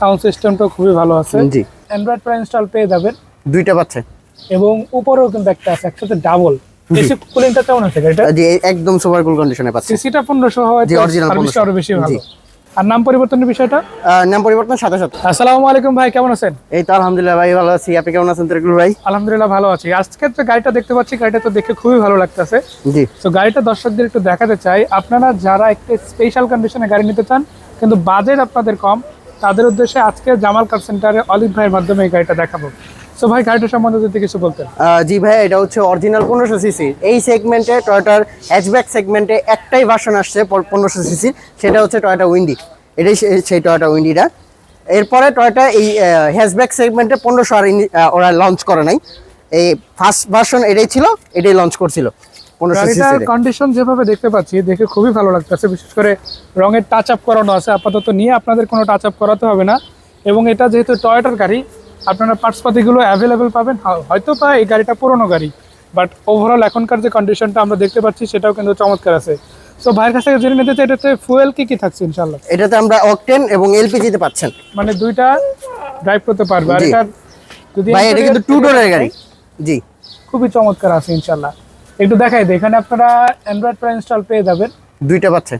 Sound সিস্টেমটা খুবই ভালো আছে। জি। অ্যান্ড্রয়েড প্রায় ইনস্টল পেয়ে যাবেন। দুইটা পাচ্ছে এবং উপরেও কিন্তু একটা আছে একসাথে ডাবল এসি কুলিংটা কেমন আছে গাড়িটা জি একদম সুপার কুল কন্ডিশনে পাচ্ছে। সিসিটা পনেরোশো হয় জি, সার্ভিসটা 1500 আরও বেশি ভালো। আর নাম পরিবর্তনের বিষয়টা? নাম পরিবর্তন সাথে সাথে আসসালামু আলাইকুম ভাই কেমন আছেন? এই তো আলহামদুলিল্লাহ ভাই ভালো আছি। আপনি কেমন আছেন তরিকুল ভাই? আলহামদুলিল্লাহ ভালো আছি। আজকে যে গাড়িটা দেখতে পাচ্ছি গাড়িটা তো দেখে খুবই ভালো লাগতেছে। জি। তো গাড়িটা দর্শকদের একটু দেখাতে চাই আপনারা যারা একটা স্পেশাল কন্ডিশনে গাড়ি নিতে চান কিন্তু বাজেট আপনাদের কম তাদের উদ্দেশ্যে আজকে জামাল কার সেন্টারে অলিভ ভাইয়ের মাধ্যমে এই গাড়িটা দেখাবো। তো ভাই, গাড়িটা সম্বন্ধে যদি কিছু বলতেন। জি ভাই, এটা হচ্ছে অরিজিনাল পনেরোশো সিসি এই সেগমেন্টে টয়টার হ্যাচব্যাক সেগমেন্টে একটাই ভার্সন আসছে পনেরোশো সিসি সেটা হচ্ছে টয়টা উইন্ডি এটাই সেই টয়টা উইন্ডিটা এরপরে টয়টা এই হ্যাচব্যাক সেগমেন্টে পনেরোশো আর ওরা লঞ্চ করে নাই। এই ফার্স্ট ভার্সন এটাই ছিল, এটাই লঞ্চ করছিল। গাড়িটার কন্ডিশন যেভাবে দেখতে পাচ্ছি দেখে খুবই ভালো লাগতেছে। বিশেষ করে রঙের টাচ আপ করানো আছে। আপাতত নিয়ে আপনাদের কোনো টাচ আপ করাতে হবে না। এবং এটা যেহেতু টয়টার গাড়ি আপনারা পার্টসপাতিগুলো অ্যাভেলেবেল পাবেন। হয়তো বা এই গাড়িটা পুরনো গাড়ি। বাট ওভারঅল এখনকার যে কন্ডিশনটা আমরা দেখতে পাচ্ছি সেটাও কিন্তু চমৎকার আছে। তো ভাইয়ের কাছ থেকে জেনে নিতে চাই এটাতে ফুয়েল কি কি থাকছে ইনশাল্লাহ এটাতে আমরা অকটেন এবং এলপিজিতে পাচ্ছেন। মানে দুইটা ড্রাইভ করতে পারবে। আর জি। এটার যদি ভাই এটা কিন্তু টু ডোরের গাড়ি। জি। খুবই চমৎকার আছে ইনশাল্লাহ একটু দেখাই দিই এখানে আপনারা অ্যান্ড্রয়েড প্রায় ইনস্টল পেয়ে যাবেন। দুইটা পাচ্ছে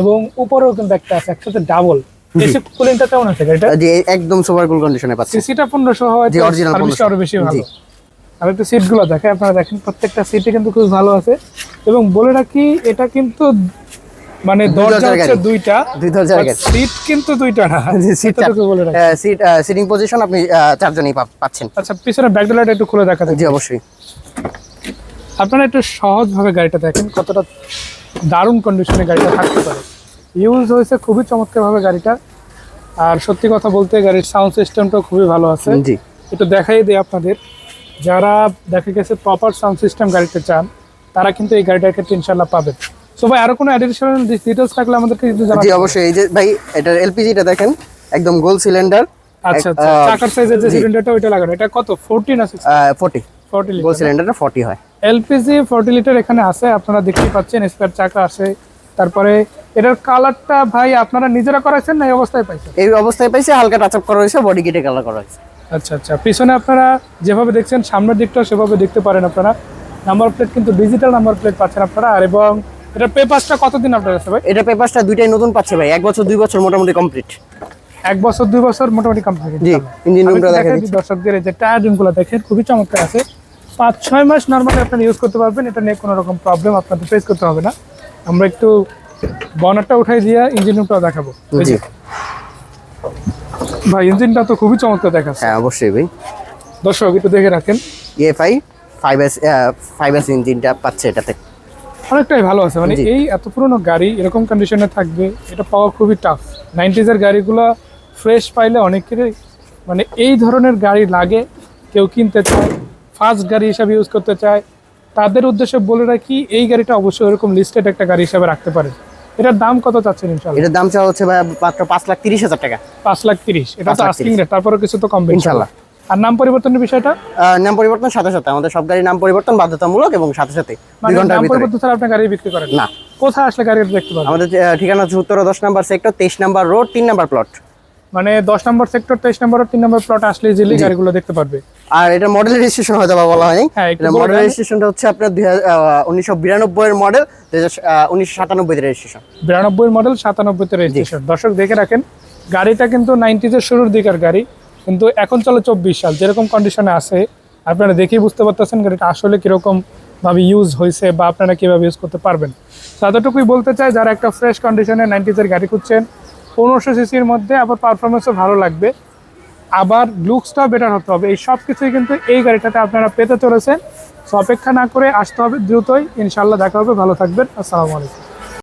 এবং উপরেও কিন্তু একটা আছে একসাথে ডাবল এসি কুলিংটা কেমন আছে গাড়িটা জি একদম সুপার কুল কন্ডিশনে পাচ্ছে। সিসিটা পনেরোশো হয় জি, সার্ভিসটা 1500 আরও বেশি ভালো। আর একটু সিটগুলো দেখে আপনারা দেখেন প্রত্যেকটা সিটে কিন্তু খুব ভালো আছে। এবং বলে রাখি এটা কিন্তু মানে দরজা হচ্ছে দুইটা দুই দরজার। সিট কিন্তু দুইটা না। সিট বলে রাখি। সিট সিটিং পজিশন আপনি চারজনই পাচ্ছেন। আচ্ছা পিছনে ব্যাকডলাইট একটু খুলে দেখাতে জি অবশ্যই। আপনারা একটু সহজভাবে গাড়িটা দেখেন কতটা দারুণ কন্ডিশনে গাড়িটা থাকতে পারে। ইউজ হয়েছে খুবই চমৎকারভাবে গাড়িটা। আর সত্যি কথা বলতে গাড়ির সাউন্ড সিস্টেমটাও খুবই ভালো আছে। জি। একটু দেখাই দিই আপনাদের। যারা দেখা গেছে প্রপার সাউন্ড সিস্টেম গাড়িতে চান তারা কিন্তু এই গাড়িটার ক্ষেত্রে ইনশাল্লাহ পাবেন। সো ভাই আরও কোনো অ্যাডিশনাল ডিটেলস থাকলে আমাদেরকে কিন্তু জি জানাবেন অবশ্যই। এই যে ভাই এটা এলপিজিটা দেখেন একদম গোল সিলিন্ডার আচ্ছা আচ্ছা। চাকার সাইজের যে সিলিন্ডারটা ওইটা লাগানো। এটা কত? 14 আছে ফোর্টি 40 গোল সিলিন্ডারটা ফোর্টি হয়। এলপিজি 40 লিটার এখানে আছে আপনারা দেখতেই পাচ্ছেন স্পেয়ার চাকা আছে। তারপরে এটার কালারটা ভাই আপনারা নিজেরা করাইছেন না এই অবস্থায় পাইছেন? এই অবস্থায় পাইছে হালকা টাচ আপ করা হয়েছে বডি কিটে কালার করা হয়েছে। আচ্ছা আচ্ছা। পিছনে আপনারা যেভাবে দেখছেন সামনের দিকটাও সেভাবে দেখতে পারেন আপনারা। নাম্বার প্লেট কিন্তু ডিজিটাল নাম্বার প্লেট পাচ্ছেন আপনারা। আর এবং এটা পেপারসটা কতদিন আপনার ভাই? এটা পেপারসটা দুইটাই নতুন পাচ্ছে ভাই এক বছর দুই বছর মোটামুটি কমপ্লিট এক বছর দুই বছর মোটামুটি কমপ্লিট জি ইঞ্জিন রুমটা দেখা দিচ্ছি দর্শকদের এই যে টায়ার রুমগুলো দেখেন খুবই চমৎকার আছে। পাঁচ ছয় মাস নর্মালি আপনারা ইউজ করতে পারবেন এটা নিয়ে কোনো রকম প্রবলেম আপনাদের ফেস করতে হবে না। আমরা একটু বনারটা উঠাই দিয়ে ইঞ্জিন রুমটা দেখাবো। জি। ভাই ইঞ্জিনটা তো খুবই চমৎকার দেখাচ্ছে। হ্যাঁ অবশ্যই ভাই। দর্শক একটু দেখে রাখেন। EFI five S five S ইঞ্জিনটা পাচ্ছে এটাতে। অনেকটাই ভালো আছে মানে এই এত পুরনো গাড়ি এরকম কন্ডিশনে থাকবে এটা পাওয়া খুবই টাফ নাইনটিজের গাড়িগুলো ফ্রেশ পাইলে অনেকেরই মানে এই ধরনের গাড়ি লাগে কেউ কিনতে চায় ফার্স্ট গাড়ি হিসাবে ইউজ করতে চায়। তাদের উদ্দেশ্যে বলে রাখি এই গাড়িটা অবশ্যই এরকম লিস্টেড একটা গাড়ি হিসাবে রাখতে পারেন। এটার দাম কত চাচ্ছেন ইনশাল্লাহ এটার দাম চাওয়া হচ্ছে ভাই মাত্র পাঁচ লাখ তিরিশ হাজার টাকা। পাঁচ লাখ তিরিশ। এটা তো আস্কিং রেট তারপরে কিছু তো কমবে ইনশাল্লাহ। আর নাম পরিবর্তনের বিষয়টা? নাম পরিবর্তন সাথে সাথে। আমাদের সব গাড়ির নাম পরিবর্তন বাধ্যতামূলক এবং সাথে সাথে দুই মানে ঘণ্টার নাম ভিতরে। পরিবর্তন ছাড়া আপনি গাড়ি বিক্রি করেন? না। কোথায় আসলে গাড়ি দেখতে পাবেন আমাদের ঠিকানা হচ্ছে উত্তর দশ নাম্বার সেক্টর তেইশ নাম্বার রোড তিন নাম্বার প্লট মানে দশ নম্বর সেক্টর তেইশ নম্বর তিন নম্বর প্লট আসলে ইজিলি গাড়িগুলো দেখতে পারবে। আর এটা মডেল রেজিস্ট্রেশন হয়তো বলা হয়নি। হ্যাঁ, এটা মডেল। রেজিস্ট্রেশনটা হচ্ছে আপনার দুই উনিশশো বিরানব্বই এর মডেল উনিশশো সাতানব্বই রেজিস্ট্রেশন বিরানব্বই মডেল সাতানব্বইতে রেজিস্ট্রেশন দর্শক দেখে রাখেন গাড়িটা কিন্তু নাইনটিজের শুরুর দিকের গাড়ি কিন্তু এখন চলে চব্বিশ সাল। যেরকম কন্ডিশনে আছে আপনারা দেখেই বুঝতে পারতেছেন গাড়িটা আসলে কীরকম ভাবে ইউজ হয়েছে বা আপনারা কীভাবে ইউজ করতে পারবেন। তো এতটুকুই বলতে চাই যারা একটা ফ্রেশ কন্ডিশনে নাইনটিজের গাড়ি খুঁজছেন পনেরোশো সিসির মধ্যে আবার পারফরমেন্সও ভালো লাগবে। আবার লুকসটাও বেটার হতে হবে। এই সব কিছুই কিন্তু এই গাড়িটাতে আপনারা পেতে চলেছেন। তো অপেক্ষা না করে আসতে হবে দ্রুতই। ইনশাল্লাহ দেখা হবে। ভালো থাকবেন। আসসালামু আলাইকুম।